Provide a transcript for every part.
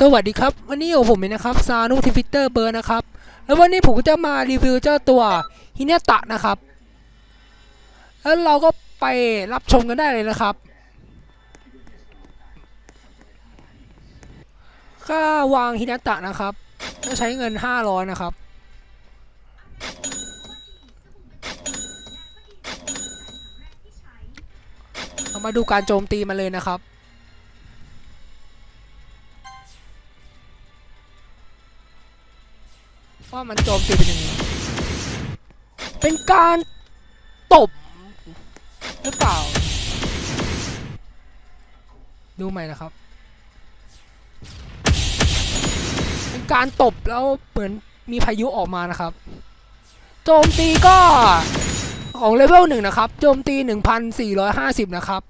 สวัสดีครับ วันนี้อยู่ผมเองนะครับซานุทิฟิเตอร์เบอร์นะครับ แล้ววันนี้ผมก็จะมารีวิวเจ้าตัวฮิเนตะนะครับ แล้วเราก็ไปรับชมกันได้เลยนะครับค่าวางฮิเนตะนะครับจะใช้เงิน 500 นะครับเรามาดูการโจมตีมันเลยนะครับ ว่ามันโจมตีเป็นยังไงเป็นการตบหรือเปล่า ดูใหม่นะครับ เป็นการตบแล้วเหมือนมีพายุออกมานะครับ โจมตีก็ของเลเวลหนึ่งนะครับ โจมตี 1,450 นะครับ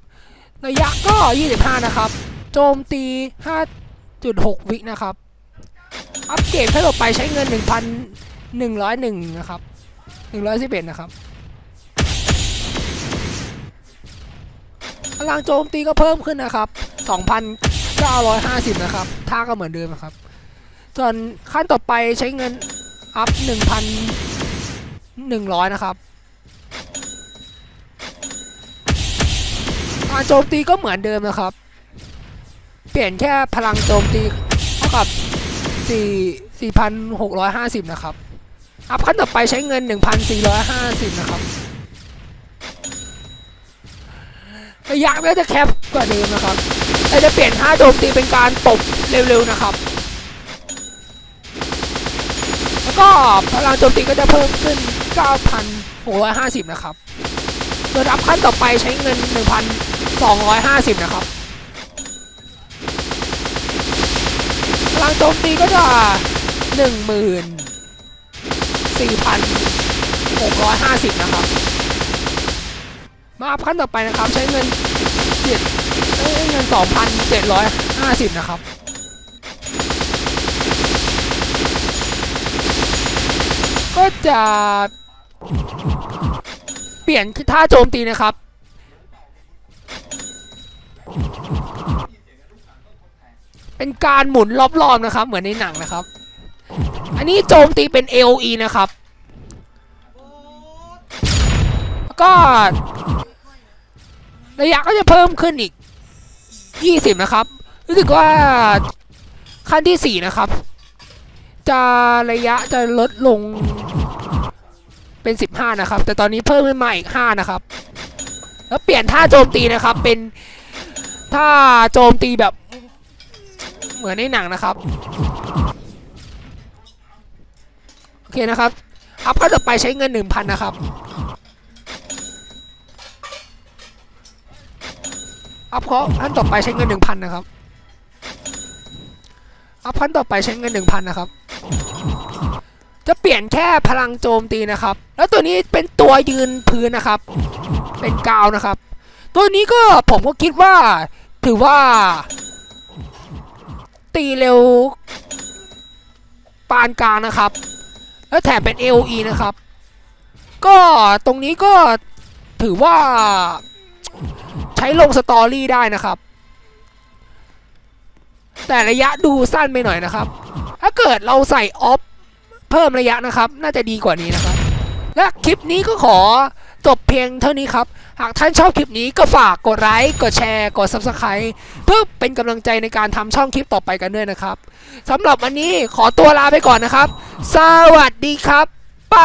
ระยะก็ 25 นะครับ โจมตี 5.6 วินะครับ อัปเกรดขั้นต่อไปใช้เงิน 1,101 นะครับ 111 นะครับพลังโจมตีก็เพิ่มขึ้นนะครับ 2,950 นะครับ ท่าก็เหมือนเดิมนะครับ ส่วนขั้นต่อไปใช้เงินอัพ 1,100 นะครับการโจมตีก็เหมือนเดิมนะครับ เปลี่ยนแค่พลังโจมตีเท่ากับ 4 4,650นะครับ อัพขั้นต่อไปใช้เงิน1,450นะครับระยะก็จะแคบกว่าเดิมนะครับแต่จะเปลี่ยนท่าโจมตีเป็นการตบเร็วๆนะครับ แล้วก็พลังโจมตีก็จะเพิ่มขึ้น 9,650 นะครับส่วนอัพขั้นต่อไปใช้เงิน 1,250 นะครับ พลังโจมตีก็จะหนึ่งหมื่นสี่พันหกร้อยห้าสิบนะครับ มาอัพขั้นต่อไปนะครับ ใช้เงินเจ็ดเงินสองพันเจ็ดร้อยห้าสิบนะครับก็จะเปลี่ยนท่าโจมตีนะครับ เป็นการหมุนรอบๆนะครับ เหมือนในหนังนะครับ อันนี้โจมตีเป็น AOE นะครับแล้วก็ระยะก็จะเพิ่มขึ้นอีก 20 นะครับ รู้สึกว่าขั้นที่ 4 นะครับ จะระยะจะลดลงเป็น 15 นะครับ แต่ตอนนี้เพิ่มขึ้นมาอีก 5 นะครับ แล้วเปลี่ยนท่าโจมตีนะครับ เป็นท่าโจมตีแบบ เหมือนในหนังนะครับ โอเคนะครับ อัพขั้นต่อไปใช้เงิน1,000นะครับ อัพขั้นต่อไปใช้เงิน1,000นะครับอัพขั้นต่อไปใช้เงิน1,000นะครับ จะเปลี่ยนแค่พลังโจมตีนะครับ แล้วตัวนี้เป็นตัวยืนพื้นนะครับ เป็นกาวนะครับ ตัวนี้ก็ผมก็คิดว่าถือว่า ตีเร็วปานกลางนะครับ แล้วแถมเป็น AOE นะครับ ก็ตรงนี้ก็ถือว่าใช้ลงสตอรี่ได้นะครับ แต่ระยะดูสั้นไปหน่อยนะครับ ถ้าเกิดเราใส่ออฟเพิ่มระยะนะครับ น่าจะดีกว่านี้นะครับ และคลิปนี้ก็ขอ จบเพียงเท่านี้ครับ หากท่านชอบคลิปนี้ก็ฝากกดไลค์กดแชร์กด Subscribe เพื่อเป็นกำลังใจในการทำช่องคลิปต่อไปกันด้วยนะครับสำหรับวันนี้ขอตัวลาไปก่อนนะครับ สวัสดีครับ ไป